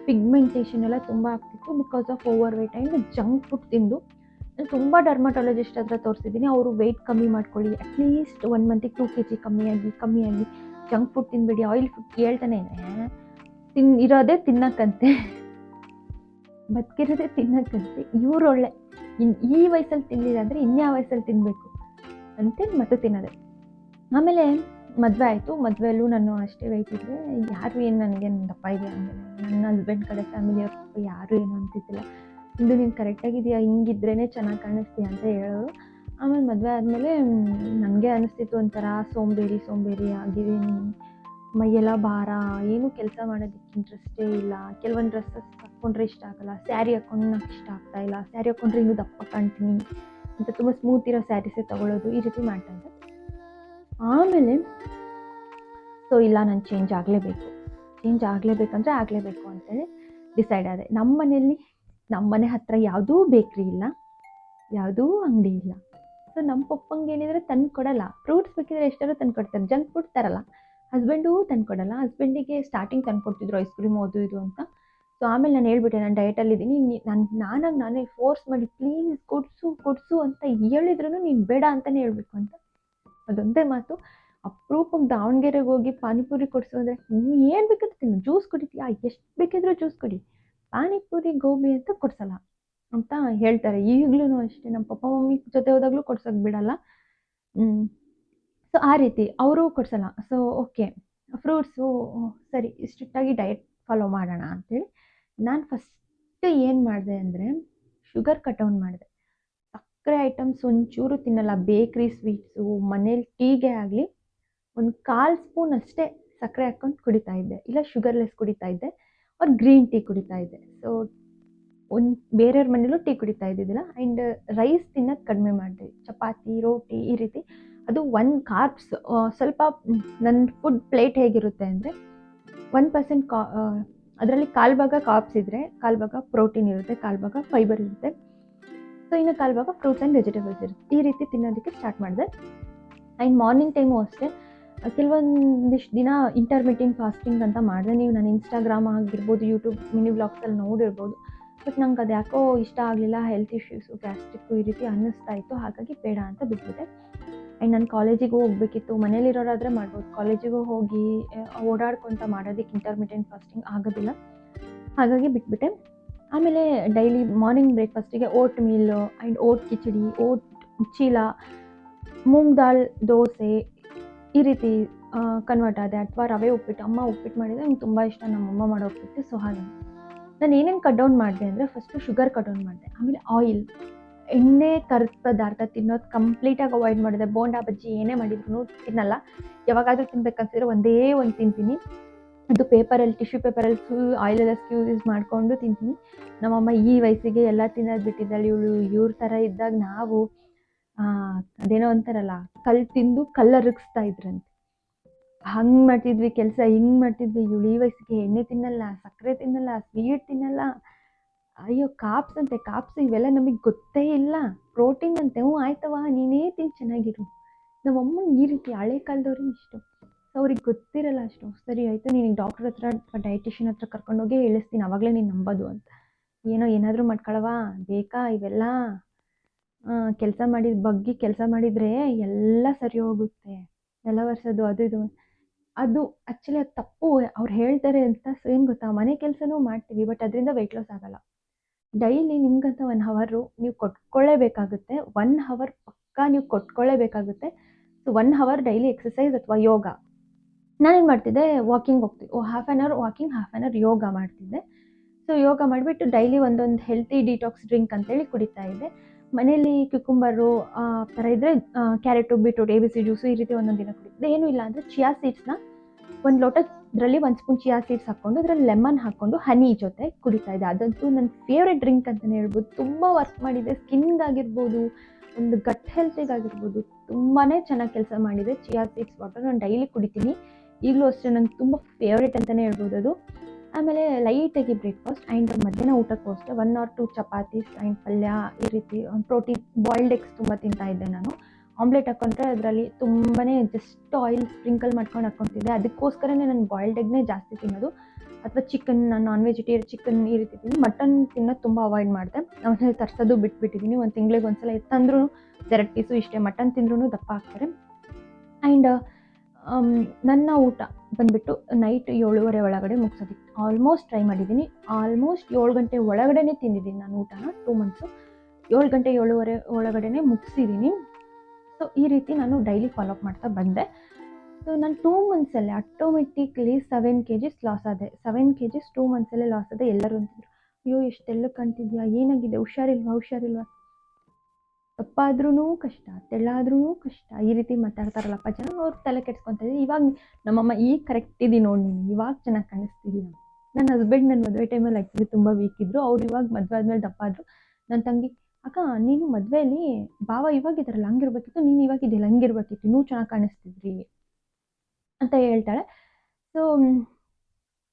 ಪಿಗ್ಮೆಂಟೇಷನ್ ಎಲ್ಲ ತುಂಬ ಆಗ್ತಿತ್ತು because of over weight and junk food ತಿಂದು. ನಾನು ತುಂಬ ಡರ್ಮಟಾಲಜಿಸ್ಟ್ ಹತ್ರ ತೋರಿಸಿದ್ದೀನಿ ಅವರು ವೆಯ್ಟ್ ಕಮ್ಮಿ ಮಾಡ್ಕೊಳ್ಳಿ ಅಟ್ಲೀಸ್ಟ್ ಒನ್ ಮಂತಿಗೆ ಟೂ ಕೆ ಜಿ ಕಮ್ಮಿಯಾಗಿ ಕಮ್ಮಿಯಾಗಿ ಜಂಕ್ ಫುಡ್ ತಿನ್ಬೇಡಿ ಆಯಿಲ್ ಫುಡ್ ಕೇಳ್ತಾನೆ ತಿನ್, ಇರೋದೇ ತಿನ್ನಕ್ಕಂತೆ. ಬದುಕಿರೋದೇ ತಿನ್ನಕ್ಕಂತೆ. ಒಳ್ಳೆ ಇನ್ ಈ ವಯಸ್ಸಲ್ಲಿ ತಿನ್ನಲಿಲ್ಲ ಅಂದರೆ ಇನ್ಯಾವ ವಯಸ್ಸಲ್ಲಿ ತಿನ್ನಬೇಕು ಅಂತೇಳಿ ಮತ್ತೆ ತಿನ್ನೋದೆ. ಆಮೇಲೆ ಮದುವೆ ಆಯಿತು. ಮದುವೆಯಲ್ಲೂ ನಾನು ಅಷ್ಟೇ ವೆಯ್ಟ್ ಯಾರು ಏನು ನನಗೆ ದಪ್ಪ ಇದೆ ಅಂದರೆ ನನ್ನ ಹಸ್ಬೆಂಡ್ ಕಡೆ ಫ್ಯಾಮಿಲಿಯವ್ರು ಯಾರು ಏನು ಅಂತಿದ್ದಿಲ್ಲ. ಇದು ನೀನು ಕರೆಕ್ಟಾಗಿದೆಯಾ ಹಿಂಗಿದ್ರೇ ಚೆನ್ನಾಗಿ ಕಾಣಿಸ್ತೀಯ ಅಂತ ಹೇಳೋರು. ಆಮೇಲೆ ಮದುವೆ ಆದಮೇಲೆ ನನಗೆ ಅನಿಸ್ತಿತ್ತು ಒಂಥರ ಸೋಂಬೇರಿ ಸೋಂಬೇರಿ ಆಗಿದ್ದೀನಿ ಮೈಯೆಲ್ಲ ಭಾರ. ಏನೂ ಕೆಲಸ ಮಾಡೋದಕ್ಕೆ ಇಂಟ್ರೆಸ್ಟೇ ಇಲ್ಲ. ಕೆಲವೊಂದು ಡ್ರೆಸ್ಸಸ್ ಹಾಕ್ಕೊಂಡ್ರೆ ಇಷ್ಟ ಆಗಲ್ಲ. ಸ್ಯಾರಿ ಹಾಕ್ಕೊಂಡು ನಂಗೆ ಇಷ್ಟ ಆಗ್ತಾಯಿಲ್ಲ ಸ್ಯಾರಿ ಹಾಕ್ಕೊಂಡ್ರೆ ಇನ್ನೂ ದಪ್ಪ ಕಾಣ್ತೀನಿ. ಅಂತ ತುಂಬ ಸ್ಮೂತ್ ಇರೋ ಸ್ಯಾರೀಸೇ ತೊಗೊಳ್ಳೋದು ಈ ರೀತಿ ಮಾಡ್ತಾ ಇದ್ದೆ. ಆಮೇಲೆ ಸೊ ಇಲ್ಲ, ನಾನು ಚೇಂಜ್ ಆಗಲೇಬೇಕು. ಚೇಂಜ್ ಆಗಲೇಬೇಕಂದ್ರೆ ಆಗಲೇಬೇಕು ಅಂತೇಳಿ ಡಿಸೈಡ್ ಆದೆ. ನಮ್ಮ ಮನೆಯಲ್ಲಿ ನಮ್ಮ ಮನೆ ಹತ್ತಿರ ಯಾವುದೂ ಬೇಕ್ರಿ ಇಲ್ಲ, ಯಾವುದೂ ಅಂಗಡಿ ಇಲ್ಲ. ಸೊ ನಮ್ಮ ಪಪ್ಪಂಗೆ ಏನಿದ್ರೆ ತಂದು ಕೊಡಲ್ಲ. ಫ್ರೂಟ್ಸ್ ಬೇಕಿದ್ರೆ ಎಷ್ಟಾದ್ರೂ ತಂದು ಕೊಡ್ತಾರೆ. ಜಂಕ್ ಫುಡ್ ತರಲ್ಲ. ಹಸ್ಬೆಂಡೂ ತಂದು ಕೊಡಲ್ಲ. ಹಸ್ಬೆಂಡಿಗೆ ಸ್ಟಾರ್ಟಿಂಗ್ ತಂದು ಕೊಡ್ತಿದ್ರು ಐಸ್ ಕ್ರೀಮ್ ಅದು ಇದು ಅಂತ. ಸೊ ಆಮೇಲೆ ನಾನು ಹೇಳ್ಬಿಟ್ಟೆ, ನಾನು ಡಯಟಲ್ಲಿದ್ದೀನಿ ನಾನು ನಾನಾಗಿ ನಾನೇ ಫೋರ್ಸ್ ಮಾಡಿ ಪ್ಲೀಸ್ ಕೊಡಿಸು ಕೊಡಿಸು ಅಂತ ಹೇಳಿದ್ರು ನೀನು ಬೇಡ ಅಂತಲೇ ಹೇಳ್ಬೇಕು ಅಂತ. ಅದೊಂದೇ ಮಾತು. ಅಪರೂಪಕ್ಕೆ ದಾವಣಗೆರೆಗೆ ಹೋಗಿ ಪಾನಿಪುರಿ ಕೊಡಿಸು ಅಂದರೆ, ನೀನು ಏನು ಬೇಕಾದ್ರೂ ತಿನ್ನು ಜ್ಯೂಸ್ ಕುಡಿತೀಯಾ? ಎಷ್ಟು ಬೇಕಿದ್ರೂ ಜ್ಯೂಸ್ ಕುಡಿ. ಪಾನಿಪುರಿ ಗೋಬಿ ಅಂತ ಕೊಡ್ಸಲ್ಲ ಅಂತ ಹೇಳ್ತಾರೆ. ಈಗಲೂ ಅಷ್ಟೇ ನಮ್ಮ ಪಪ್ಪ, ಮಮ್ಮಿ ಜೊತೆ ಹೋದಾಗಲೂ ಕೊಡ್ಸೋಕೆ ಬಿಡಲ್ಲ. ಸೊ ಆ ರೀತಿ ಅವರು ಕೊಡಿಸಲ್ಲ. ಸೊ ಓಕೆ ಫ್ರೂಟ್ಸು ಸರಿ ಸ್ಟ್ರಿಕ್ಟಾಗಿ ಡಯಟ್ ಫಾಲೋ ಮಾಡೋಣ ಅಂತೇಳಿ. ನಾನು ಫಸ್ಟ್ ಏನು ಮಾಡಿದೆ ಅಂದರೆ ಶುಗರ್ ಕಟೌನ್ ಮಾಡಿದೆ. ಸಕ್ಕರೆ ಐಟಮ್ಸ್ ಒಂಚೂರು ತಿನ್ನಲ್ಲ ಬೇಕ್ರಿ ಸ್ವೀಟ್ಸು ಮನೇಲಿ ಟೀಗೆ ಆಗಲಿ ಒಂದು ಕಾಲು ಸ್ಪೂನ್ ಅಷ್ಟೇ ಸಕ್ಕರೆ ಹಾಕ್ಕೊಂಡು ಕುಡಿತಾ ಇದ್ದೆ. ಇಲ್ಲ ಶುಗರ್ಲೆಸ್ ಕುಡಿತಾ ಇದ್ದೆ ಅವ್ರು ಗ್ರೀನ್ ಟೀ ಕುಡಿತಾ ಇದ್ದೆ. ಸೊ ಒಂದು ಬೇರೆಯವ್ರ ಮನೇಲೂ ಟೀ ಕುಡಿತಾ ಇದ್ದಿದ್ದಿಲ್ಲ. ಆ್ಯಂಡ್ ರೈಸ್ ತಿನ್ನೋದು ಕಡಿಮೆ ಮಾಡಿದೆ. ಚಪಾತಿ, ರೋಟಿ ಈ ರೀತಿ. ಅದು ಒನ್ ಕಾರ್ಬ್ಸ್ ಸ್ವಲ್ಪ ನನ್ನ ಫುಡ್ ಪ್ಲೇಟ್ ಹೇಗಿರುತ್ತೆ ಅಂದರೆ ಒನ್ ಪರ್ಸೆಂಟ್ ಕಾ ಅದರಲ್ಲಿ ಕಾಲು ಭಾಗ ಕಾಪ್ಸ್ ಇದ್ದರೆ ಕಾಲು ಭಾಗ ಪ್ರೋಟೀನ್ ಇರುತ್ತೆ, ಕಾಲು ಭಾಗ ಫೈಬರ್ ಇರುತ್ತೆ. ಸೊ ಇನ್ನು ಕಾಲು ಭಾಗ ಫ್ರೂಟ್ಸ್ ಆ್ಯಂಡ್ ವೆಜಿಟೇಬಲ್ಸ್ ಇರುತ್ತೆ. ಈ ರೀತಿ ತಿನ್ನೋದಕ್ಕೆ ಸ್ಟಾರ್ಟ್ ಮಾಡಿದೆ. ಆ್ಯಂಡ್ ಮಾರ್ನಿಂಗ್ ಟೈಮು ಅಷ್ಟೇ. ಕೆಲವೊಂದಿಷ್ಟು ದಿನ ಇಂಟರ್ಮಿಟಿಂಗ್ ಫಾಸ್ಟಿಂಗ್ ಅಂತ ಮಾಡಿದೆ. ನೀವು ನಾನು ಇನ್ಸ್ಟಾಗ್ರಾಮ್ ಆಗಿರ್ಬೋದು ಯೂಟ್ಯೂಬ್ ಮಿನಿ ಬ್ಲಾಗ್ಸಲ್ಲಿ ನೋಡಿರ್ಬೋದು. ಬಟ್ ನಂಗೆ ಅದು ಯಾಕೋ ಇಷ್ಟ ಆಗಲಿಲ್ಲ ಹೆಲ್ತ್ ಇಶ್ಯೂಸು ಗ್ಯಾಸ್ಟ್ರಿಕ್ಕು ಈ ರೀತಿ ಅನ್ನಿಸ್ತಾ ಇತ್ತು. ಹಾಗಾಗಿ ಬೇಡ ಅಂತ ಬಿಟ್ಬಿಟ್ಟೆ. ಆ್ಯಂಡ್ ನಾನು ಕಾಲೇಜಿಗೂ ಹೋಗ್ಬೇಕಿತ್ತು, ಮನೇಲಿರೋರಾದರೆ ಮಾಡ್ಬೋದು. ಕಾಲೇಜಿಗೂ ಹೋಗಿ ಓಡಾಡ್ಕೊತ ಮಾಡೋದಕ್ಕೆ ಇಂಟರ್ಮಿಟೆಂಟ್ ಫಾಸ್ಟಿಂಗ್ ಆಗೋದಿಲ್ಲ. ಹಾಗಾಗಿ ಬಿಟ್ಬಿಟ್ಟೆ. ಆಮೇಲೆ daily morning ಬ್ರೇಕ್ಫಾಸ್ಟಿಗೆ oat meal and oat khichdi oat cheela moong ದಾಲ್ ದೋಸೆ, ಈ ರೀತಿ ಕನ್ವರ್ಟ್ ಆದೆ. ಅಥವಾ ರವೆ ಉಪ್ಪಿಟ್ಟು. ಅಮ್ಮ ಉಪ್ಪಿಟ್ಟು ಮಾಡಿದರೆ ನಂಗೆ ತುಂಬ ಇಷ್ಟ. ನಮ್ಮಮ್ಮ ಮಾಡೋ ಉಪ್ಪಿಟ್ಟು. ಸೊ ಹಾಗೆ. ನಾನು ಏನೇನು ಕಟ್ ಡೌನ್ ಮಾಡಿದೆ ಅಂದರೆ ಫಸ್ಟು ಶುಗರ್ ಕಟ್ ಡೌನ್ ಮಾಡಿದೆ. ಆಮೇಲೆ ಆಯಿಲ್ ಎಣ್ಣೆ ಕರ್ದ ಪದಾರ್ಥ ತಿನ್ನೋದು ಕಂಪ್ಲೀಟಾಗಿ ಅವಾಯ್ಡ್ ಮಾಡಿದೆ. ಬೋಂಡಾ, ಬಜ್ಜಿ ಏನೇ ಮಾಡಿದ್ರು ತಿನ್ನಲ್ಲ. ಯಾವಾಗಾದರೂ ತಿನ್ಬೇಕನ್ಸಿದ್ರೆ ಒಂದೇ ಒಂದು ತಿಂತೀನಿ. ಅದು ಪೇಪರಲ್ಲಿ ಟಿಶ್ಯೂ ಪೇಪರಲ್ಲಿ ಫುಲ್ ಆಯಿಲೆಲ್ಲ ಯೂಸ್ ಮಾಡಿಕೊಂಡು ತಿಂತೀನಿ. ನಮ್ಮಮ್ಮ ಈ ವಯಸ್ಸಿಗೆ ಎಲ್ಲ ತಿನ್ನೋದು ಬಿಟ್ಟಿದ್ದಾಳೆ. ಇವಳು ಇವ್ರ ಥರ ಇದ್ದಾಗ ನಾವು ಅದೇನೋ ಅಂತಾರಲ್ಲ, ಕಲ್ಲು ತಿಂದು ಕಲ್ಲರಗಿಸ್ತಾ ಇದ್ರಂತೆ. ಹಂಗೆ ಮಾಡ್ತಿದ್ವಿ ಕೆಲಸ, ಹಿಂಗೆ ಮಾಡ್ತಿದ್ವಿ. ಇವಳು ಈ ವಯಸ್ಸಿಗೆ ಎಣ್ಣೆ ತಿನ್ನಲ್ಲ, ಸಕ್ಕರೆ ತಿನ್ನಲ್ಲ ಸ್ವೀಟ್ ತಿನ್ನಲ್ಲ. ಅಯ್ಯೋ, ಕಾಪ್ಸ್ ಅಂತೆ, ಕಾಪ್ಸ್ ಇವೆಲ್ಲ ನಮಗೆ ಗೊತ್ತೇ ಇಲ್ಲ. ಪ್ರೋಟೀನ್ ಅಂತೆ. ಹ್ಞೂ ಆಯ್ತವ ನೀನೇ ತಿಂದು ಚೆನ್ನಾಗಿರು. ನಮ್ಮಮ್ಮ ಈ ರೀತಿ ಹಳೆ ಕಾಲದವ್ರಿಗೆ ಇಷ್ಟು. ಸೊ, ಅವ್ರಿಗೆ ಗೊತ್ತಿರಲ್ಲ ಅಷ್ಟು. ಸರಿ, ಆಯಿತು, ನೀನು ಡಾಕ್ಟ್ರ್ ಹತ್ರ ಅಥವಾ ಡಯಟಿಷಿಯನ್ ಹತ್ರ ಕರ್ಕೊಂಡೋಗಿ ಹೇಳಿಸ್ತೀನಿ. ಅವಾಗಲೇ ನೀನು ನಂಬೋದು ಅಂತ. ಏನೋ ಏನಾದರೂ ಮಾಡ್ಕೊಳವಾ ಬೇಕಾ ಇವೆಲ್ಲ? ಕೆಲಸ ಮಾಡಿದ ಬಗ್ಗೆ ಕೆಲಸ ಮಾಡಿದರೆ ಎಲ್ಲ ಸರಿ ಹೋಗುತ್ತೆ. ಎಲ್ಲ ವರ್ಷದ್ದು ಅದು, ಇದು. ಅದು ಆ್ಯಕ್ಚುಲಿ ಅದು ತಪ್ಪು. ಅವ್ರು ಹೇಳ್ತಾರೆ ಅಂತ. ಏನು ಗೊತ್ತಾ? ಮನೆ ಕೆಲಸನೂ ಮಾಡ್ತೀವಿ, ಬಟ್ ಅದರಿಂದ ವೆಯ್ಟ್ ಲಾಸ್ ಆಗಲ್ಲ. ಡೈಲಿ ನಿಮ್ಗಂತ ಒನ್ ಹವರು ನೀವು ಕೊಟ್ಕೊಳ್ಳೇಬೇಕಾಗುತ್ತೆ. ಒನ್ ಹವರ್ ಪಕ್ಕಾ ನೀವು ಕೊಟ್ಕೊಳ್ಳೇಬೇಕಾಗುತ್ತೆ. So one hour daily exercise ಅಥವಾ ಯೋಗ. ನಾನೇನು ಮಾಡ್ತಿದ್ದೆ? ವಾಕಿಂಗ್ ಹೋಗ್ತಿದ್ದೆ. ಓ half an hour walking half an hour yoga ಮಾಡ್ತಿದ್ದೆ. ಸೊ ಯೋಗ ಮಾಡಿಬಿಟ್ಟು ಡೈಲಿ ಒಂದೊಂದು ಹೆಲ್ತಿ ಡಿಟಾಕ್ಸ್ ಡ್ರಿಂಕ್ ಅಂತೇಳಿ ಕುಡಿತಾ ಇದ್ದೆ. ಮನೇಲಿ ಕ್ಯುಕುಂಬರು ಆ ಥರ ಇದ್ದರೆ carrot beetroot A B C juice ಈ ರೀತಿ ಒಂದೊಂದು ದಿನ ಕುಡಿತಿದ್ದೆ. ಏನೂ ಇಲ್ಲ ಅಂದರೆ ಚಿಯಾ ಸೀಡ್ಸ್ನ ಒಂದು ಲೋಟದ್ರಲ್ಲಿ ಒಂದು ಸ್ಪೂನ್ ಚಿಯಾ ಸೀಡ್ಸ್ ಹಾಕ್ಕೊಂಡು ಅದರಲ್ಲಿ ಲೆಮನ್ ಹಾಕ್ಕೊಂಡು ಹನಿ ಜೊತೆ ಕುಡಿತಾ ಇದ್ದೆ. ಅದಂತೂ ನನ್ನ ಫೇವ್ರೆಟ್ ಡ್ರಿಂಕ್ ಅಂತಲೇ ಹೇಳ್ಬೋದು. ತುಂಬ ವರ್ಕ್ ಮಾಡಿದೆ. ಸ್ಕಿನ್ಗಾಗಿರ್ಬೋದು ಒಂದು ಗಟ್ ಹೆಲ್ತಿಗಾಗಿರ್ಬೋದು ತುಂಬಾ ಚೆನ್ನಾಗಿ ಕೆಲಸ ಮಾಡಿದೆ. ಚಿಯಾ ಸೀಡ್ಸ್ ವಾಟರ್ ನಾನು ಡೈಲಿ ಕುಡಿತೀನಿ. ಈಗಲೂ ಅಷ್ಟೇ ನಂಗೆ ತುಂಬ ಫೇವ್ರೆಟ್ ಅಂತಲೇ ಹೇಳ್ಬೋದು ಅದು. ಆಮೇಲೆ ಲೈಟಾಗಿ ಬ್ರೇಕ್ಫಾಸ್ಟ್ ಆ್ಯಂಡ್ ಮಧ್ಯಾಹ್ನ ಊಟಕ್ಕೂ ಅಷ್ಟೇ one or two chapatis and ಪಲ್ಯ ಈ ರೀತಿ ಪ್ರೋಟೀನ್ ಬಾಯ್ಲ್ಡ್ ಎಗ್ಸ್ ತುಂಬ ತಿಂತಾ ಇದ್ದೆ ನಾನು. ಆಮ್ಲೆಟ್ ಹಾಕ್ಕೊಂಡ್ರೆ ಅದರಲ್ಲಿ ತುಂಬಾ ಜಸ್ಟ್ ಆಯಿಲ್ ಸ್ಪ್ರಿಂಕಲ್ ಮಾಡ್ಕೊಂಡು ಹಾಕ್ಕೊತಿದ್ದೆ ಅದಕ್ಕೋಸ್ಕರನೇ ನಾನು ಬಾಯ್ಲ್ಡ್ ಎಗ್ನೇ ಜಾಸ್ತಿ ತಿನ್ನೋದು. ಅಥವಾ ಚಿಕನ್ ನಾನು ನಾನ್ ವೆಜಿಟೇರಿಯನ್ ಚಿಕನ್ ಈ ರೀತಿ ತಿಂದು ಮಟನ್ ತಿನ್ನೋದು ತುಂಬ ಅವಾಯ್ಡ್ ಮಾಡಿದೆ. ಅವನಲ್ಲಿ ತರಿಸೋದು ಬಿಟ್ಬಿಟ್ಟಿದ್ದೀನಿ ಒಂದು ತಿಂಗಳಿಗೆ ಒಂದ್ಸಲ ಎತ್ತಂದ್ರೂ ಎರಡು ಪೀಸು ಇಷ್ಟೇ. ಮಟನ್ ತಿಂದ್ರೂ ದಪ್ಪ ಹಾಕ್ತಾರೆ ಆ್ಯಂಡ್ ನನ್ನ ಊಟ ಬಂದುಬಿಟ್ಟು ನೈಟ್ ಏಳುವರೆ ಒಳಗಡೆ ಮುಗಿಸೋದಿತ್ತು. ಆಲ್ಮೋಸ್ಟ್ ಟ್ರೈ ಮಾಡಿದ್ದೀನಿ ಆಲ್ಮೋಸ್ಟ್ ಏಳು ಗಂಟೆ ಒಳಗಡೆ ತಿಂದಿದ್ದೀನಿ ನಾನು ಊಟನ. ಟೂ ಮಂತ್ಸು ಏಳು ಗಂಟೆ ಏಳುವರೆ ಒಳಗಡೆ ಮುಗಿಸಿದ್ದೀನಿ ಸೊ ಈ ರೀತಿ ನಾನು ಡೈಲಿ ಫಾಲೋಅಪ್ ಮಾಡ್ತಾ ಬಂದೆ. ಸೊ ನಾನು two ಮಂತ್ಸಲ್ಲೇ automatically seven K Gs loss ಆದೆ. ಸೆವೆನ್ ಕೆ ಜಿಸ್ ಟೂ ಮಂತ್ಸಲ್ಲೇ ಲಾಸ್ ಆದೆ ಎಲ್ಲರೂ ಅಂತಿದ್ರು. ಅಯ್ಯೋ ಇಷ್ಟೆಲ್ಲ ಕಾಣ್ತಿದ್ಯಾ ಏನಾಗಿದೆ? ಹುಷಾರಿಲ್ವಾ? ಹುಷಾರಿಲ್ವಾ? ತಪ್ಪಾದ್ರೂ ಕಷ್ಟ ತೆಳ್ಳಾದ್ರೂ ಕಷ್ಟ. ಈ ರೀತಿ ಮಾತಾಡ್ತಾರಲ್ಲಪ್ಪ ಜನ, ಅವ್ರು ತಲೆ ಕೆಡ್ಸ್ಕೊತಾರೆ ಇವಾಗ ನಮ್ಮಮ್ಮ ಈಗ ಕರೆಕ್ಟ್ ಇದ್ದೀನಿ ನೋಡಿ ನೀನು. ಇವಾಗ ಚೆನ್ನಾಗಿ ಕಾಣಿಸ್ತಿದ್ದೀನಿ ನನ್ನ ಹಸ್ಬೆಂಡ್ ನನ್ನ ಮದುವೆ ಟೈಮಲ್ಲಿ ಆ್ಯಕ್ಚುಲಿ ತುಂಬ ವೀಕ್ ಇದ್ದರು ಅವ್ರು ಇವಾಗ ಮದುವೆ ಆದಮೇಲೆ ದಪ್ಪ ಆದರು ನನ್ನ ತಂಗಿ ಅಕ್ಕ, ನೀನು ಮದುವೆಯಲ್ಲಿ ಭಾವ ಇವಾಗಿದ್ದಾರಲ್ಲ ಹಂಗಿರ್ಬೇಕಿತ್ತು, ನೀನು ಇವಾಗಿದ್ದಿಲ್ಲ ಹಂಗಿರ್ಬೇಕಿತ್ತು ನೀವು ಚೆನ್ನಾಗಿ ಕಾಣಿಸ್ತಿದ್ರಿ ಅಂತ ಹೇಳ್ತಾಳೆ. ಸೊ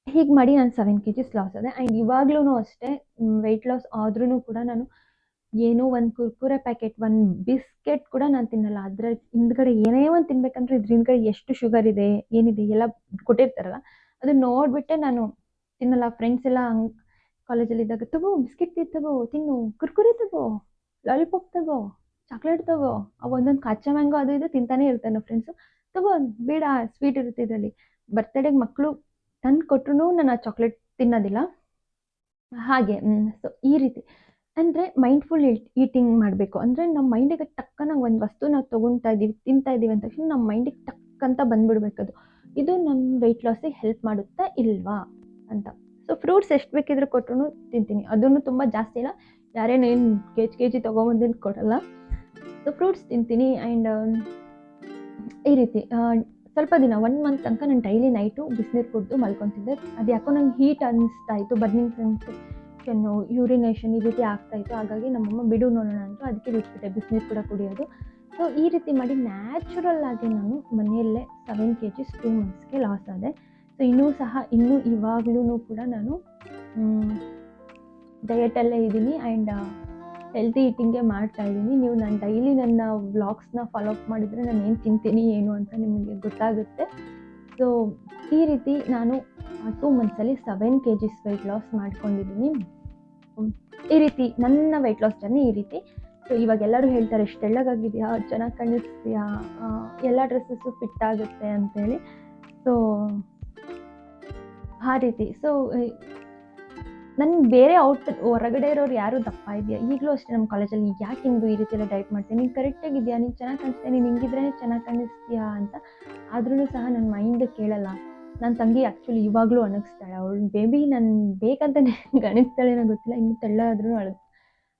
ಹೀಗೆ ಮಾಡಿ ನಾನು ಸೆವೆನ್ ಕೆ ಜಿಸ್ ಲಾಸ್ ಆದೆ. ಆ್ಯಂಡ್ ಇವಾಗ್ಲೂ ಅಷ್ಟೇ ವೆಯ್ಟ್ ಲಾಸ್ ಆದ್ರೂ ಕೂಡ ನಾನು ಏನೋ ಒಂದು ಕುರ್ಕುರೆ ಪ್ಯಾಕೆಟ್ ಒಂದು ಬಿಸ್ಕೆಟ್ ಕೂಡ ನಾನು ತಿನ್ನಲ್ಲ. ಅದರ ಹಿಂದ್ಗಡೆ ಏನೇ ಒಂದು ತಿನ್ಬೇಕಂದ್ರೆ ಇದ್ರ ಹಿಂದ್ಗಡೆ ಎಷ್ಟು ಶುಗರ್ ಇದೆ, ಏನಿದೆ, ಎಲ್ಲ ಕೊಟ್ಟಿರ್ತಾರಲ್ಲ, ಅದನ್ನ ನೋಡ್ಬಿಟ್ಟೆ ನಾನು ತಿನ್ನಲ್ಲ. ಫ್ರೆಂಡ್ಸ್ ಎಲ್ಲ ಹಂಗೆ ಕಾಲೇಜಲ್ಲಿ ಇದ್ದಾಗ, ತಗೋ, ಬಿಸ್ಕೆಟ್ ತಗೋ, ತಿನ್ನು. ಕುರ್ಕುರೆ ತಗೋ, ಲಾಲಿಪಾಪ್ ತಗೋ, ಚಾಕ್ಲೇಟ್ ತಗೋ. ಆ ಒಂದೊಂದು ಕಾಚಾ ಮ್ಯಾಂಗೋ ಅದು ಇದು ತಿಂತಾನೆ ಇರ್ತಾನೆ ಫ್ರೆಂಡ್ಸು ತಗೋ, ಬೇಡ ಸ್ವೀಟ್ ಇರುತ್ತೆ ಇದರಲ್ಲಿ. ಬರ್ತಡೇಗೆ ಮಕ್ಕಳು ತಂದು ಕೊಟ್ರು ನಾನು ಆ ಚಾಕ್ಲೇಟ್ ತಿನ್ನೋದಿಲ್ಲ. ಹಾಗೆ ಸೊ ಈ ರೀತಿ. ಅಂದರೆ ಮೈಂಡ್ಫುಲ್ ಈಟಿಂಗ್ ಮಾಡಬೇಕು. ಅಂದರೆ ನಮ್ಮ ಮೈಂಡಿಗೆ ಟಕ್ಕನಾಗಿ ಒಂದು ವಸ್ತು ನಾವು ತೊಗೊಳ್ತಾ ಇದ್ದೀವಿ ತಿಂತಾ ಇದ್ದೀವಿ ಅಂದ ತಕ್ಷಣ ನಮ್ಮ ಮೈಂಡಿಗೆ ಟಕ್ ಅಂತ ಬಂದ್ಬಿಡ್ಬೇಕು ಅದು. ಇದು ನಮ್ಮ ವೆಯ್ಟ್ ಲಾಸಿಗೆ ಹೆಲ್ಪ್ ಮಾಡುತ್ತಾ ಇಲ್ವಾ ಅಂತ. ಸೊ ಫ್ರೂಟ್ಸ್ ಎಷ್ಟು ಬೇಕಿದ್ರೂ ಕೊಟ್ಟರು ತಿಂತೀನಿ. ಅದನ್ನು ತುಂಬ ಜಾಸ್ತಿ ಇಲ್ಲ ಯಾರೇನೇನು ಕೆ ಜಿ ಕೆ ಜಿ ತೊಗೊಂಬಂದಿದ್ದು ಕೊಡಲ್ಲ. ಸೊ ಫ್ರೂಟ್ಸ್ ತಿಂತೀನಿ ಆ್ಯಂಡ್ ಈ ರೀತಿ ಸ್ವಲ್ಪ ದಿನ ಒನ್ ಮಂತ್ ತನಕ ನಾನು ಡೈಲಿ ನೈಟು ಬಿಸಿನೀರು ಕುಡಿದು ಮಲ್ಕೊತಿದ್ದೆ. ಅದು ಯಾಕೋ ನಂಗೆ ಹೀಟ್ ಅನ್ನಿಸ್ತಾ ಇತ್ತು ಬರ್ನಿಂಗ್ ಸೆನ್ಸೇಷನ್ನು ಯೂರಿನೇಷನ್ ಈ ರೀತಿ ಆಗ್ತಾ ಇತ್ತು. ಹಾಗಾಗಿ ನಮ್ಮಮ್ಮ ಬಿಡು ನೋಡೋಣ ಅಂತ ಅದಕ್ಕೆ ಬಿಟ್ಬಿಟ್ಟೆ, ಬಿಸಿನೀರು ಕೂಡ ಕುಡಿಯೋದು. ಸೊ ಈ ರೀತಿ ಮಾಡಿ ನ್ಯಾಚುರಲ್ ಆಗಿ ನಾನು ಮನೆಯಲ್ಲೇ ಸೆವೆನ್ ಕೆ ಜಿ ಟೂ ಮಂತ್ಸ್ಗೆ ಲಾಸ್ ಆದೆ. ಸೊ ಇನ್ನೂ ಸಹ ಇನ್ನೂ ಇವಾಗ್ಲೂ ಕೂಡ ನಾನು ಡಯಟಲ್ಲೇ ಇದ್ದೀನಿ ಆ್ಯಂಡ್ ಹೆಲ್ತಿ ಈಟಿಂಗೇ ಮಾಡ್ತಾ ಇದ್ದೀನಿ. ನೀವು ನಾನು ಡೈಲಿ ನನ್ನ ವ್ಲಾಗ್ಸ್ನ ಫಾಲೋ ಅಪ್ ಮಾಡಿದರೆ ನಾನು ಏನು ತಿಂತೀನಿ, ಏನು ಅಂತ ನಿಮಗೆ ಗೊತ್ತಾಗುತ್ತೆ. ಸೊ ಈ ರೀತಿ ನಾನು two ಮಂತ್ಸಲ್ಲಿ seven K Gs weight loss ಮಾಡ್ಕೊಂಡಿದ್ದೀನಿ. ಈ ರೀತಿ ನನ್ನ ವೆಯ್ಟ್ ಲಾಸ್ ಜರ್ನಿ ಈ ರೀತಿ. ಸೊ ಇವಾಗ ಎಲ್ಲರೂ ಹೇಳ್ತಾರೆ ಎಷ್ಟು ತೆಳ್ಳಗಾಗಿದೆಯಾ ಚೆನ್ನಾಗಿ ಕಾಣಿಸ್ತೀಯಾ? ಎಲ್ಲ ಡ್ರೆಸ್ಸಸ್ಸು ಫಿಟ್ ಆಗುತ್ತೆ ಅಂತೇಳಿ. ಸೊ ಆ ರೀತಿ. ಸೊ ನನ್ಗೆ ಬೇರೆ ಔಟ್ ಹೊರಗಡೆ ಇರೋರು ಯಾರು ದಪ್ಪ ಇದೆಯಾ ಈಗಲೂ ಅಷ್ಟೇ ನಮ್ಮ ಕಾಲೇಜಲ್ಲಿ ಯಾಕೆ ಹಿಂಗೆ ಈ ರೀತಿ ಎಲ್ಲ ಡೈಟ್ ಮಾಡ್ತೀನಿ ನೀನು ಕರೆಕ್ಟಾಗಿದೆಯಾ ನೀನು ಚೆನ್ನಾಗಿ ಕಾಣಿಸ್ತೀಯ? ನೀನು ಹಿಂಗಿದ್ರೆ ಚೆನ್ನಾಗಿ ಕಾಣಿಸ್ತೀಯಾ ಅಂತ ಆದ್ರೂ ಸಹ ನನ್ನ ಮೈಂಡ್ ಕೇಳಲ್ಲ. ನನ್ನ ತಂಗಿ ಆ್ಯಕ್ಚುಲಿ ಇವಾಗಲೂ ಅಣಗಿಸ್ತಾಳೆ. ಅವಳು ಬೇಬಿ ನಾನು ಬೇಕಂತ ಗಣಿಸ್ತಾಳೆ ಏನೋ ಗೊತ್ತಿಲ್ಲ. ಇನ್ನು ತೆಳ್ಳಾದ್ರೂ ಅಳ,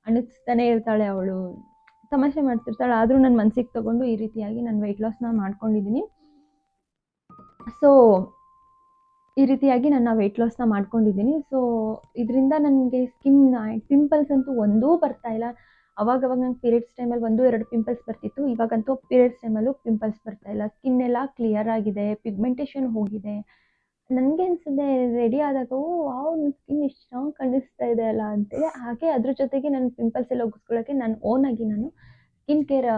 ಅಣಗಿಸ್ತಾನೆ ಇರ್ತಾಳೆ ಅವಳು. ತಮಾಷೆ ಮಾಡ್ತಿರ್ತಾಳೆ. ಆದರೂ ನನ್ನ ಮನಸ್ಸಿಗೆ ತಗೊಂಡು ಈ ರೀತಿಯಾಗಿ ನಾನು ವೆಯ್ಟ್ ಲಾಸ್ನ ಮಾಡ್ಕೊಂಡಿದ್ದೀನಿ ಸೊ ಈ ರೀತಿಯಾಗಿ ನನ್ನ ವೆಯ್ಟ್ ಲಾಸ್ನ ಮಾಡ್ಕೊಂಡಿದ್ದೀನಿ. ಸೊ ಇದರಿಂದ ನನಗೆ ಸ್ಕಿನ್ ಪಿಂಪಲ್ಸ್ ಅಂತೂ ಒಂದೂ ಬರ್ತಾ ಇಲ್ಲ. ಅವಾಗ ಅವಾಗ ನಂಗೆ ಪೀರಿಯಡ್ಸ್ ಟೈಮಲ್ಲಿ ಒಂದು ಎರಡು ಪಿಂಪಲ್ಸ್ ಬರ್ತಿತ್ತು. ಇವಾಗಂತೂ ಪೀರಿಯಡ್ಸ್ ಟೈಮಲ್ಲೂ ಪಿಂಪಲ್ಸ್ ಬರ್ತಾ ಇಲ್ಲ. ಸ್ಕಿನ್ ಎಲ್ಲ ಕ್ಲಿಯರ್ ಆಗಿದೆ ಪಿಗ್ಮೆಂಟೇಷನ್ ಹೋಗಿದೆ. ನನಗೆ ಅನಿಸಿದೆ ರೆಡಿ ಆದಾಗ ವಾವ್ ನನ್ನ ಸ್ಕಿನ್ ಎಷ್ಟು ಸ್ಟ್ರಾಂಗ್ ಕಾಣಿಸ್ತಾ ಇದೆ ಅಲ್ಲ ಅಂತೇಳಿ. ಹಾಗೆ ಅದ್ರ ಜೊತೆಗೆ ನನ್ನ ಪಿಂಪಲ್ಸ್ ಎಲ್ಲ ಒಗ್ಸ್ಕೊಳ್ಳೋಕ್ಕೆ ನಾನು ಓನಾಗಿ ನಾನು ಸ್ಕಿನ್ ಕೇರ್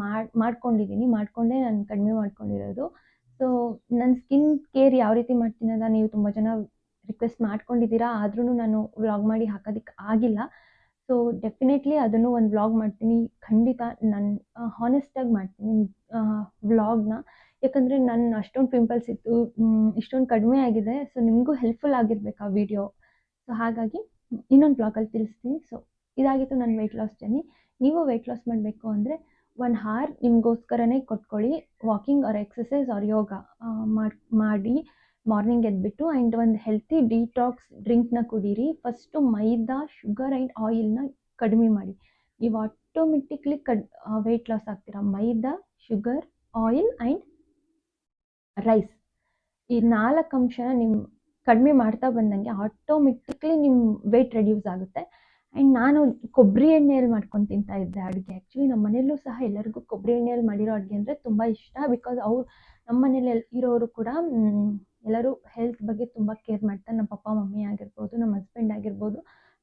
ಮಾಡಿ, ಮಾಡ್ಕೊಂಡಿದ್ದೀನಿ. ಮಾಡಿಕೊಂಡೇ ನಾನು ಕಡಿಮೆ ಮಾಡ್ಕೊಂಡಿರೋದು. ಸೊ ನನ್ನ ಸ್ಕಿನ್ ಕೇರ್ ಯಾವ ರೀತಿ ಮಾಡ್ತೀನಿ ಅಂತ ನೀವು ತುಂಬ ಜನ ರಿಕ್ವೆಸ್ಟ್ ಮಾಡ್ಕೊಂಡಿದ್ದೀರಾ. ಆದ್ರೂ ನಾನು ವ್ಲಾಗ್ ಮಾಡಿ ಹಾಕೋದಕ್ಕೆ ಆಗಿಲ್ಲ. ಸೊ ಡೆಫಿನೆಟ್ಲಿ ಅದನ್ನು ಒಂದು ವ್ಲಾಗ್ ಮಾಡ್ತೀನಿ. ಖಂಡಿತ ನಾನು ಹಾನೆಸ್ಟಾಗಿ ಮಾಡ್ತೀನಿ ವ್ಲಾಗ್ನ ಯಾಕಂದರೆ ನನ್ನ ಅಷ್ಟೊಂದು ಪಿಂಪಲ್ಸ್ ಇತ್ತು ಇಷ್ಟೊಂದು ಕಡಿಮೆ ಆಗಿದೆ. ಸೊ ನಿಮಗೂ ಹೆಲ್ಪ್ಫುಲ್ ಆಗಿರ್ಬೇಕು ಆ ವಿಡಿಯೋ ಸೊ ಹಾಗಾಗಿ ಇನ್ನೊಂದು ಬ್ಲಾಗಲ್ಲಿ ತಿಳಿಸ್ತೀನಿ. ಸೊ ಇದಾಗಿತ್ತು ನನ್ನ ವೆಯ್ಟ್ ಲಾಸ್ ಜರ್ನಿ ನೀವು ವೆಯ್ಟ್ ಲಾಸ್ ಮಾಡಬೇಕು ಅಂದರೆ ಒನ್ ಹಾರ್ ನಿಮಗೋಸ್ಕರನೇ ಕೊಟ್ಕೊಳ್ಳಿ. Walking or exercise or yoga ಮಾಡಿ ಮಾಡಿ ಮಾರ್ನಿಂಗ್ ಎದ್ಬಿಟ್ಟು ಆ್ಯಂಡ್ ಒಂದು ಹೆಲ್ತಿ ಡಿಟಾಕ್ಸ್ ಡ್ರಿಂಕ್ನ ಕುಡೀರಿ. ಫಸ್ಟು ಮೈದಾ ಶುಗರ್ ಆ್ಯಂಡ್ ಆಯಿಲ್ನ ಕಡಿಮೆ ಮಾಡಿ. ನೀವು ಆಟೋಮೆಟಿಕ್ಲಿ ಕಡ್ ವೆಯ್ಟ್ ಲಾಸ್ ಆಗ್ತೀರಾ. Maida sugar oil and rice ಈ ನಾಲ್ಕು ಅಂಶನ ನಿಮ್ಮ ಕಡಿಮೆ ಮಾಡ್ತಾ ಬಂದಂಗೆ ಆಟೋಮೆಟಿಕ್ಲಿ ನಿಮ್ಮ ವೆಯ್ಟ್ ರೆಡ್ಯೂಸ್ ಆಗುತ್ತೆ. ಆ್ಯಂಡ್ ನಾನು ಕೊಬ್ಬರಿ ಎಣ್ಣೆಯಲ್ಲಿ ಮಾಡ್ಕೊಂಡು ತಿಂತಾ ಇದ್ದೆ ಅಡುಗೆ. ಆ್ಯಕ್ಚುಲಿ ನಮ್ಮ ಮನೆಯಲ್ಲೂ ಸಹ ಎಲ್ಲರಿಗೂ ಕೊಬ್ಬರಿ ಎಣ್ಣೆಯಲ್ಲಿ ಮಾಡಿರೋ ಅಡುಗೆ ಅಂದರೆ ತುಂಬ ಇಷ್ಟ ಬಿಕಾಸ್ ಅವ್ರು ನಮ್ಮ ಮನೇಲಿ ಇರೋರು ಕೂಡ ಎಲ್ಲರೂ ಹೆಲ್ತ್ ಬಗ್ಗೆ ತುಂಬ ಕೇರ್ ಮಾಡ್ತಾರೆ. ನಮ್ಮ ಪಪ್ಪ, ಮಮ್ಮಿ ಆಗಿರ್ಬೋದು, ನಮ್ಮ ಹಸ್ಬೆಂಡ್ ಆಗಿರ್ಬೋದು.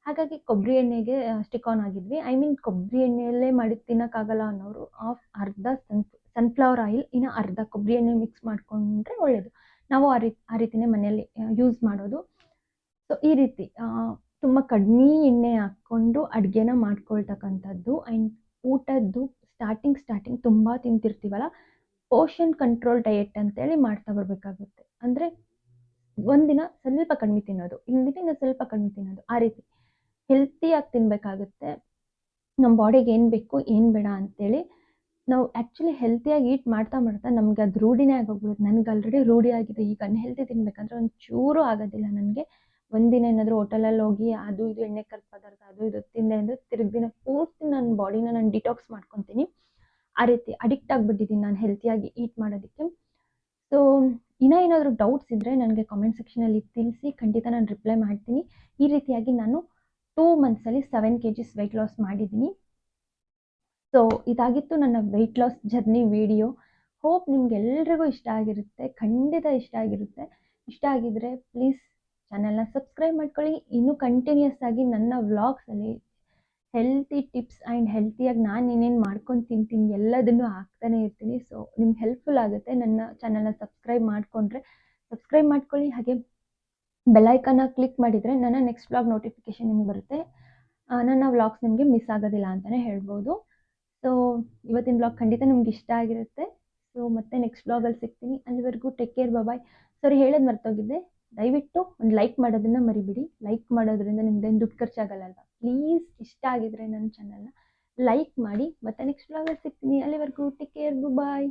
ಹಾಗಾಗಿ ಕೊಬ್ಬರಿ ಎಣ್ಣೆಗೆ ಸ್ಟಿಕ್ ಆನ್ ಆಗಿದ್ವಿ. ಐ ಮೀನ್ ಕೊಬ್ಬರಿ ಎಣ್ಣೆಯಲ್ಲೇ ಮಾಡಿ ತಿನ್ನೋಕ್ಕಾಗಲ್ಲ ಅನ್ನೋರು ಆಫ್ ಅರ್ಧ ಸನ್ ಸನ್ಫ್ಲವರ್ ಆಯಿಲ್ ಇನ್ನು ಅರ್ಧ ಕೊಬ್ಬರಿ ಎಣ್ಣೆ ಮಿಕ್ಸ್ ಮಾಡಿಕೊಂಡ್ರೆ ಒಳ್ಳೆಯದು ನಾವು ಆ ರೀತಿ ಆ ರೀತಿನೇ ಮನೆಯಲ್ಲಿ ಯೂಸ್ ಮಾಡೋದು. ಸೊ ಈ ರೀತಿ ತುಂಬ ಕಡಿಮೆ ಎಣ್ಣೆ ಹಾಕ್ಕೊಂಡು ಅಡುಗೆನ ಮಾಡ್ಕೊಳ್ತಕ್ಕಂಥದ್ದು. ಆ್ಯಂಡ್ ಊಟದ್ದು ಸ್ಟಾರ್ಟಿಂಗ್ ಸ್ಟಾರ್ಟಿಂಗ್ ತುಂಬ ತಿಂತಿರ್ತೀವಲ್ಲ ಪೋಷನ್ ಕಂಟ್ರೋಲ್ ಡಯೆಟ್ ಅಂತೇಳಿ ಮಾಡ್ತಾ ಬರಬೇಕಾಗುತ್ತೆ. ಅಂದರೆ ಒಂದಿನ ಸ್ವಲ್ಪ ಕಡಿಮೆ ತಿನ್ನೋದು ಹಿಂದಿನ ಸ್ವಲ್ಪ ಕಡಿಮೆ ತಿನ್ನೋದು, ಆ ರೀತಿ. ಹೆಲ್ತಿಯಾಗಿ ತಿನ್ನಬೇಕಾಗುತ್ತೆ ನಮ್ಮ ಬಾಡಿಗೆ ಏನು ಬೇಕು, ಏನು ಬೇಡ ಅಂತೇಳಿ ನಾವು ಆ್ಯಕ್ಚುಲಿ ಹೆಲ್ತಿಯಾಗಿ ಈಟ್ ಮಾಡ್ತಾ ಮಾಡ್ತಾ ನಮ್ಗೆ ಅದು ರೂಢಿನೇ ಆಗೋಗ್ಬಿಡುತ್ತೆ ನನಗೆ ಆಲ್ರೆಡಿ ರೂಢಿ ಆಗಿದೆ. ಈಗ ಅನ್ಹೆಲ್ತಿ ತಿನ್ಬೇಕಂದ್ರೆ ಒಂದು ಚೂರು ಆಗೋದಿಲ್ಲ ನನಗೆ. ಒಂದಿನ ಏನಾದರೂ ಹೋಟೆಲಲ್ಲಿ ಹೋಗಿ ಅದು ಇದು ಎಣ್ಣೆ ಕರ್ದ ಪದಾರ್ಥ, ಅದು ಇದು ತಿಂದೆ ಅಂದರೆ ತಿರುಗಿ ದಿನ ಪೂರ್ತಿ ನನ್ನ ಬಾಡಿನ ನಾನು ಡಿಟಾಕ್ಸ್ ಮಾಡ್ಕೊತೀನಿ. ಆ ರೀತಿ ಅಡಿಕ್ಟ್ ಆಗಿಬಿಟ್ಟಿದ್ದೀನಿ ನಾನು ಹೆಲ್ತಿಯಾಗಿ ಈಟ್ ಮಾಡೋದಕ್ಕೆ. ಸೊ ಇನ್ನೂ ಏನಾದರೂ ಡೌಟ್ಸ್ ಇದ್ದರೆ ನನಗೆ ಕಾಮೆಂಟ್ ಸೆಕ್ಷನಲ್ಲಿ ತಿಳಿಸಿ, ಖಂಡಿತ ನಾನು ರಿಪ್ಲೈ ಮಾಡ್ತೀನಿ. ಈ ರೀತಿಯಾಗಿ ನಾನು two ಮಂತ್ಸಲ್ಲಿ seven K Gs weight loss ಮಾಡಿದ್ದೀನಿ. ಸೊ ಇದಾಗಿತ್ತು ನನ್ನ weight loss journey video hope ನಿಮ್ಗೆಲ್ರಿಗೂ ಇಷ್ಟ ಆಗಿರುತ್ತೆ, ಖಂಡಿತ ಇಷ್ಟ ಆಗಿರುತ್ತೆ. ಇಷ್ಟ ಆಗಿದ್ರೆ ಪ್ಲೀಸ್ ಚಾನಲ್ನ ಸಬ್ಸ್ಕ್ರೈಬ್ ಮಾಡ್ಕೊಳ್ಳಿ. ಇನ್ನೂ ಕಂಟಿನ್ಯೂಸ್ ಆಗಿ ನನ್ನ ವ್ಲಾಗ್ಸಲ್ಲಿ ಹೆಲ್ತಿ ಟಿಪ್ಸ್ ಆ್ಯಂಡ್ ಹೆಲ್ತಿಯಾಗಿ ನಾನು ಏನೇನು ಮಾಡ್ಕೊಂಡು ತಿಂತೀನಿ ಎಲ್ಲದನ್ನು ಹಾಕ್ತಾನೆ ಇರ್ತೀನಿ. ಸೊ ನಿಮ್ಗೆ ಹೆಲ್ಪ್ಫುಲ್ ಆಗುತ್ತೆ ನನ್ನ ಚಾನಲ್ನ ಸಬ್ಸ್ಕ್ರೈಬ್ ಮಾಡಿಕೊಂಡ್ರೆ. ಸಬ್ಸ್ಕ್ರೈಬ್ ಮಾಡ್ಕೊಳ್ಳಿ. ಹಾಗೆ ಬೆಲ್ಲೈಕನ್ನ ಕ್ಲಿಕ್ ಮಾಡಿದರೆ ನನ್ನ ನೆಕ್ಸ್ಟ್ ವ್ಲಾಗ್ ನೋಟಿಫಿಕೇಷನ್ ನಿಮ್ಗೆ ಬರುತ್ತೆ. ನನ್ನ ವ್ಲಾಗ್ಸ್ ನಿಮಗೆ ಮಿಸ್ ಆಗೋದಿಲ್ಲ ಅಂತಲೇ ಹೇಳ್ಬೋದು. ಸೊ ಇವತ್ತಿನ ವ್ಲಾಗ್ ಖಂಡಿತ ನಿಮ್ಗೆ ಇಷ್ಟ ಆಗಿರುತ್ತೆ. ಸೊ ಮತ್ತೆ ನೆಕ್ಸ್ಟ್ ವ್ಲಾಗಲ್ಲಿ ಸಿಗ್ತೀನಿ. ಅಲ್ಲಿವರೆಗೂ ಟೇಕ್ ಕೇರ್ ಬಾಯ್ ಸಾರಿ ಹೇಳೋದು ಮರ್ತೋಗಿದ್ದೆ ದಯವಿಟ್ಟು ಒಂದು ಲೈಕ್ ಮಾಡೋದನ್ನ ಮರಿಬಿಡಿ. ಲೈಕ್ ಮಾಡೋದ್ರಿಂದ ನಿಮ್ದೇನು ದುಡ್ಡು ಖರ್ಚಾಗಲ್ಲ ಅಲ್ವಾ ಪ್ಲೀಸ್ ಇಷ್ಟ ಆಗಿದ್ರೆ ನನ್ನ ಚಾನಲ್ನ ಲೈಕ್ ಮಾಡಿ. ಮತ್ತೆ ನೆಕ್ಸ್ಟ್ ಬ್ಲಾಗಲ್ಲಿ ಸಿಗ್ತೀನಿ. ಅಲ್ಲಿವರೆಗೂ ಟೇಕ್ ಕೇರ್ ಬಾಯ್